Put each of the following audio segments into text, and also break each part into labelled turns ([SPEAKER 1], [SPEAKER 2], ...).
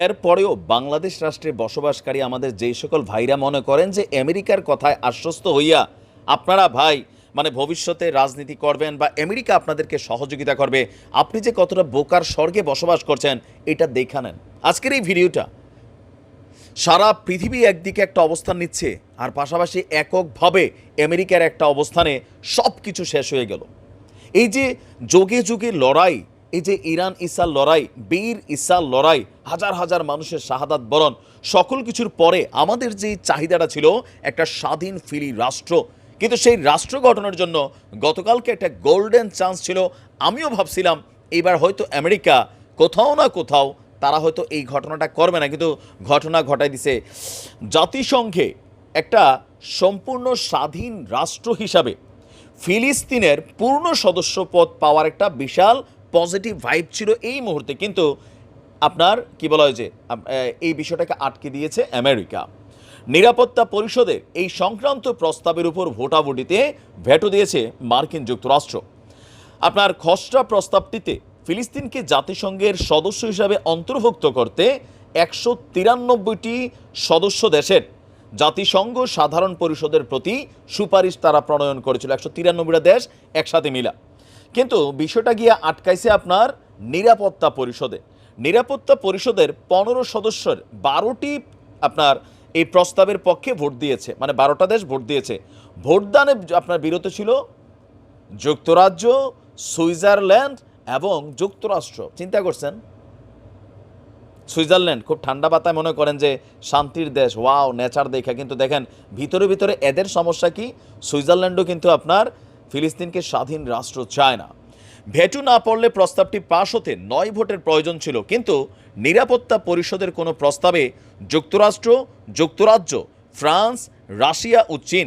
[SPEAKER 1] এরপরেও বাংলাদেশ রাষ্ট্রে বসবাসকারী আমাদের যেই সকল ভাইরা মনে করেন যে আমেরিকার কথায় আশ্বস্ত হইয়া, আপনারা ভাই মানে ভবিষ্যতে রাজনীতি করবেন বা আমেরিকা আপনাদেরকে সহযোগিতা করবে, আপনি যে কতটা বোকার স্বর্গে বসবাস করছেন, এটা দেখা নেন। আজকের এই ভিডিওটা, সারা পৃথিবী একদিকে একটা অবস্থান নিচ্ছে, আর পাশাপাশি এককভাবে আমেরিকার একটা অবস্থানে সব কিছু শেষ হয়ে গেল। এই যে যোগে যোগে লড়াই এই যে ইরান ইসার লড়াই, বীর ইসার লড়াই, হাজার হাজার মানুষের শাহাদাত বরণ, সকল কিছুর পরে আমাদের যে চাহিদাটা ছিল একটা স্বাধীন ফিরি রাষ্ট্র। কিন্তু সেই রাষ্ট্র গঠনের জন্য গতকালকে একটা গোল্ডেন চান্স ছিল। আমিও ভাবছিলাম, এবার হয়তো আমেরিকা কোথাও না কোথাও তারা হয়তো এই ঘটনাটা করবে না। কিন্তু ঘটনা ঘটাই দিছে জাতিসংঘে একটা সম্পূর্ণ স্বাধীন রাষ্ট্র হিসাবে। ফিলিস্তিনের পূর্ণ সদস্য পদ পাওয়ার একটা বিশাল পজিটিভ ভাইব ছিল এই মুহূর্তে, কিন্তু আপনার কি বলা হয় যে এই বিষয়টাকে আটকে দিয়েছে আমেরিকা। নিরাপত্তা পরিষদের এই সংক্রান্ত প্রস্তাবের উপর ভোটাভুটিতে ভেটো দিয়েছে মার্কিন যুক্তরাষ্ট্র। আপনার খসড়া প্রস্তাবটিতে ফিলিস্তিনকে জাতিসংঘের সদস্য হিসাবে অন্তর্ভুক্ত করতে একশো তিরানব্বইটি সদস্য দেশের জাতিসংঘ সাধারণ পরিষদের প্রতি সুপারিশ তারা প্রণয়ন করেছিল। একশো তিরানব্বইটা দেশ একসাথে মিলা। কিন্তু বিষয়টা গিয়ে আটকাইছে আপনার নিরাপত্তা পরিষদে। নিরাপত্তা পরিষদের পনেরো সদস্যের বারোটি আপনার এই প্রস্তাবের পক্ষে ভোট দিয়েছে মানে বারোটা দেশ ভোট দিয়েছে। ভোটদানে আপনার বিরত ছিল যুক্তরাজ্য, সুইজারল্যান্ড এবং যুক্তরাষ্ট্র। চিন্তা করছেন? সুইজারল্যান্ড খুব ঠান্ডা বাতায় মনে করেন যে শান্তির দেশ, ওয়াও, নেচার দেখা। কিন্তু দেখেন, ভিতরে ভিতরে এদের সমস্যা কি? সুইজারল্যান্ডও কিন্তু আপনার ফিলিস্তিনকে স্বাধীন রাষ্ট্র চায় না। ভেটু না পড়লে প্রস্তাবটি পাশ হতে নয় ভোটের প্রয়োজন ছিল, কিন্তু নিরাপত্তা পরিষদের কোনো প্রস্তাবে যুক্তরাষ্ট্র, যুক্তরাজ্য, ফ্রান্স, রাশিয়া ও চীন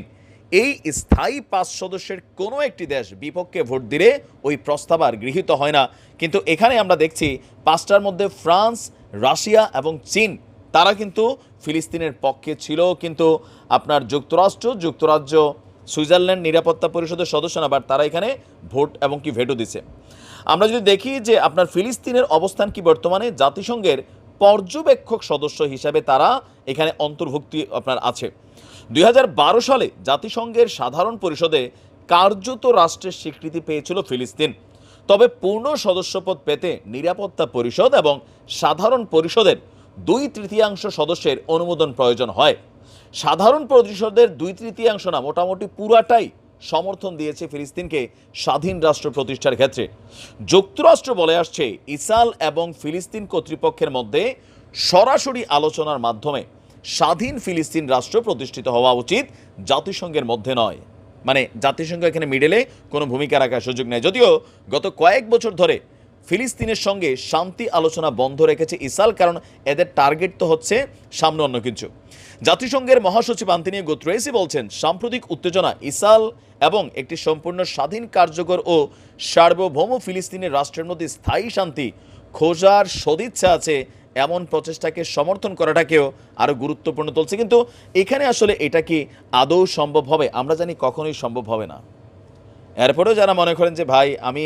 [SPEAKER 1] এই স্থায়ী পাঁচ সদস্যের কোনো একটি দেশ বিপক্ষে ভোট দিলে ওই প্রস্তাব আর গৃহীত হয় না। কিন্তু এখানে আমরা দেখছি পাঁচটার মধ্যে ফ্রান্স, রাশিয়া এবং চীন, তারা কিন্তু ফিলিস্তিনের পক্ষে ছিল। কিন্তু আপনার যুক্তরাষ্ট্র, যুক্তরাজ্য সুইজারল্যান্ড নিরাপত্তা পরিষদের সদস্য না বাট তারা এখানে ভোট এবং কি ভেটো দিছে আমরা যদি দেখি যে আপনার ফিলিস্তিনের অবস্থান কি বর্তমানে, জাতিসংঘের পর্যবেক্ষক সদস্য হিসাবে তারা এখানে অন্তর্ভুক্তি আপনার আছে। দুই হাজার বারো সালে জাতিসংঘের সাধারণ পরিষদে কার্যত রাষ্ট্রের স্বীকৃতি পেয়েছিল ফিলিস্তিন। তবে পূর্ণ সদস্যপদ পেতে নিরাপত্তা পরিষদ এবং সাধারণ পরিষদের দুই তৃতীয়াংশ সদস্যের অনুমোদন প্রয়োজন হয়। সাধারণ পরিষদের দুই তৃতীয়াংশ না, মোটামুটি পুরাটাই সমর্থন দিয়েছে ফিলিস্তিনকে স্বাধীন রাষ্ট্র প্রতিষ্ঠার ক্ষেত্রে। যুক্তরাষ্ট্র বলে আসছে ইসাল এবং ফিলিস্তিন কর্তৃপক্ষের মধ্যে সরাসরি আলোচনার মাধ্যমে স্বাধীন ফিলিস্তিন রাষ্ট্র প্রতিষ্ঠিত হওয়া উচিত জাতিসংঘের মধ্যে নয়। মানে জাতিসংঘ এখানে মিডেলে কোনো ভূমিকা রাখার সুযোগ নেই। যদিও গত কয়েক বছর ধরে ফিলিস্তিনের সঙ্গে শান্তি আলোচনা বন্ধ রেখেছে ইসাল কারণ এদের টার্গেট তো হচ্ছে সামনে অন্য কিছু। জাতিসংঘের মহাসচিব আন্তিনিও গোত্রেসি বলছেন, সাম্প্রতিক উত্তেজনা ইসাল এবং একটি সম্পূর্ণ স্বাধীন কার্যকর ও সার্বভৌম ফিলিস্তিনের রাষ্ট্রের মধ্যে স্থায়ী শান্তি খোঁজার সদিচ্ছা আছে এমন প্রচেষ্টাকে সমর্থন করাটাকেও আরও গুরুত্বপূর্ণ তুলছে। কিন্তু এখানে আসলে এটা কি আদৌ সম্ভব হবে? আমরা জানি কখনোই সম্ভব হবে না। এরপরেও যারা মনে করেন যে, ভাই, আমি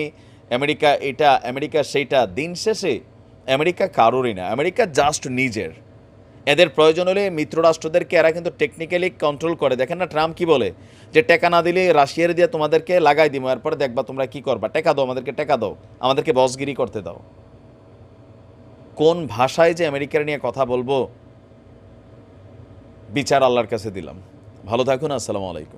[SPEAKER 1] আমেরিকা এটা, আমেরিকা সেইটা, দিন শেষে আমেরিকা কারোরই না, আমেরিকা জাস্ট নিজের। এদের প্রয়োজন হলে মিত্ররাষ্ট্রদেরকে এরা কিন্তু টেকনিক্যালি কন্ট্রোল করে। দেখেন না, ট্রাম্প কি বলে? যে টেকা না দিলে রাশিয়ার দিয়ে তোমাদেরকে লাগাই দিব এরপরে দেখবা তোমরা কি করবা? টেকা দাও, আমাদেরকে টেকা দাও, আমাদেরকে বসগিরি করতে দাও। কোন ভাষায় যে আমেরিকার নিয়ে কথা বলব? বিচার আল্লাহর কাছে দিলাম। ভালো থাকুন, আসসালামু আলাইকুম।